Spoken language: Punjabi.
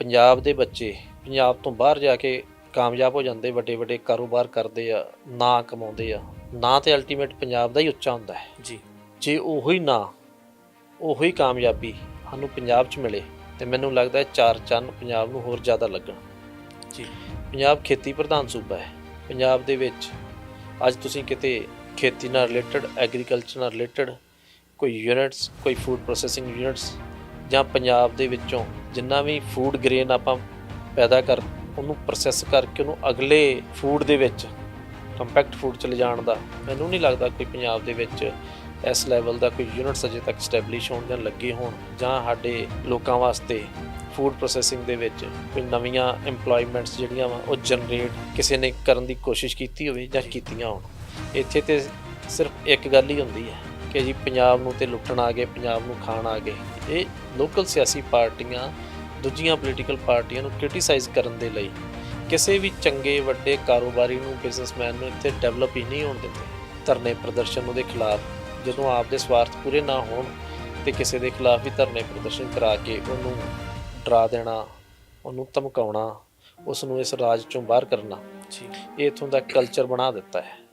ਪੰਜਾਬ ਦੇ ਬੱਚੇ ਪੰਜਾਬ ਤੋਂ ਬਾਹਰ ਜਾ ਕੇ ਕਾਮਯਾਬ ਹੋ ਜਾਂਦੇ ਵੱਡੇ ਵੱਡੇ ਕਾਰੋਬਾਰ ਕਰਦੇ ਆ ਨਾਂ ਕਮਾਉਂਦੇ ਆ ਨਾਂ ਤੇ ਅਲਟੀਮੇਟ ਪੰਜਾਬ ਦਾ ਹੀ ਉੱਚਾ ਹੁੰਦਾ ਹੈ। ਜੀ। ਜੇ ਉਹੀ ਨਾਂ ਉਹੀ ਕਾਮਯਾਬੀ ਸਾਨੂੰ ਪੰਜਾਬ 'ਚ ਮਿਲੇ ਤੇ ਮੈਨੂੰ ਲੱਗਦਾ ਹੈ ਚਾਰ ਚੰਨ ਪੰਜਾਬ ਨੂੰ ਹੋਰ ਜ਼ਿਆਦਾ ਲੱਗਣ। ਜੀ। ਪੰਜਾਬ ਖੇਤੀ ਪ੍ਰਧਾਨ ਸੂਬਾ ਹੈ। ਪੰਜਾਬ ਦੇ ਵਿੱਚ ਅੱਜ ਤੁਸੀਂ ਕਿਤੇ ਖੇਤੀ ਨਾਲ ਰਿਲੇਟਡ ਐਗਰੀਕਲਚਰ ਨਾਲ ਰਿਲੇਟਡ ਕੋਈ ਯੂਨਿਟਸ ਕੋਈ ਫੂਡ ਪ੍ਰੋਸੈਸਿੰਗ ਯੂਨਿਟਸ ਜਾਂ ਪੰਜਾਬ ਦੇ ਵਿੱਚੋਂ ਜਿੰਨਾ ਵੀ ਫੂਡ ਗ੍ਰੇਨ ਆਪਾਂ ਪੈਦਾ ਕਰ ਉਹਨੂੰ ਪ੍ਰੋਸੈਸ ਕਰਕੇ ਉਹਨੂੰ ਅਗਲੇ ਫੂਡ ਦੇ ਵਿੱਚ ਕੰਪੈਕਟ ਫੂਡ ਚ ਲਿਜਾਣ ਦਾ ਮੈਨੂੰ ਨਹੀਂ ਲੱਗਦਾ ਕੋਈ ਪੰਜਾਬ ਦੇ ਵਿੱਚ ਇਸ ਲੈਵਲ ਦਾ ਕੋਈ ਯੂਨਿਟਸ ਅਜੇ ਤੱਕ ਸਟੈਬਲਿਸ਼ ਹੋਣ ਜਾਂ ਲੱਗੇ ਹੋਣ ਜਾਂ ਸਾਡੇ ਲੋਕਾਂ ਵਾਸਤੇ ਫੂਡ ਪ੍ਰੋਸੈਸਿੰਗ ਦੇ ਵਿੱਚ ਕੋਈ ਨਵੀਆਂ EMPLOYMENTS ਜਿਹੜੀਆਂ ਵਾ ਉਹ ਜਨਰੇਟ ਕਿਸੇ ਨੇ ਕਰਨ ਦੀ ਕੋਸ਼ਿਸ਼ ਕੀਤੀ ਹੋਵੇ ਜਾਂ। ਕੀਤੀਆਂ ਹੋਣ। ਇੱਥੇ ਤੇ ਸਿਰਫ ਇੱਕ ਗੱਲ ਹੀ ਹੁੰਦੀ ਹੈ। ਕਿ ਜੀ ਪੰਜਾਬ ਨੂੰ ਤੇ ਲੁੱਟਣ ਆ ਗਏ ਪੰਜਾਬ ਨੂੰ ਖਾਣ ਆ ਗਏ। ਇਹ ਲੋਕਲ ਸਿਆਸੀ ਪਾਰਟੀਆਂ ਦੂਜੀਆਂ ਪੋਲੀਟੀਕਲ ਪਾਰਟੀਆਂ ਨੂੰ ਕ੍ਰਿਟਿਸਾਈਜ਼ ਕਰਨ ਦੇ ਲਈ ਕਿਸੇ ਵੀ ਚੰਗੇ ਵੱਡੇ ਕਾਰੋਬਾਰੀ ਨੂੰ ਬਿਜ਼ਨਸਮੈਨ ਨੂੰ ਇੱਥੇ ਡਿਵੈਲਪ ਹੀ ਨਹੀਂ ਹੋਣ ਦਿੰਦੇ। ਧਰਨੇ ਪ੍ਰਦਰਸ਼ਨ ਉਹਦੇ ਖਿਲਾਫ ਜਦੋਂ ਆਪਦੇ ਸਵਾਰਥ ਪੂਰੇ ਨਾ ਹੋਣ ਤੇ ਕਿਸੇ ਦੇ ਖਿਲਾਫ ਵੀ ਧਰਨੇ ਪ੍ਰਦਰਸ਼ਨ ਕਰਾ ਕੇ ਉਹਨੂੰ ਡਰਾ ਦੇਣਾ ਉਹਨੂੰ ਧਮਕਾਉਣਾ ਉਸ ਨੂੰ ਇਸ ਰਾਜ ਚੋਂ ਬਾਹਰ ਕਰਨਾ ਜੀ। ਇਹ ਇਥੋਂ ਦਾ ਕਲਚਰ ਬਣਾ ਦਿੱਤਾ ਹੈ।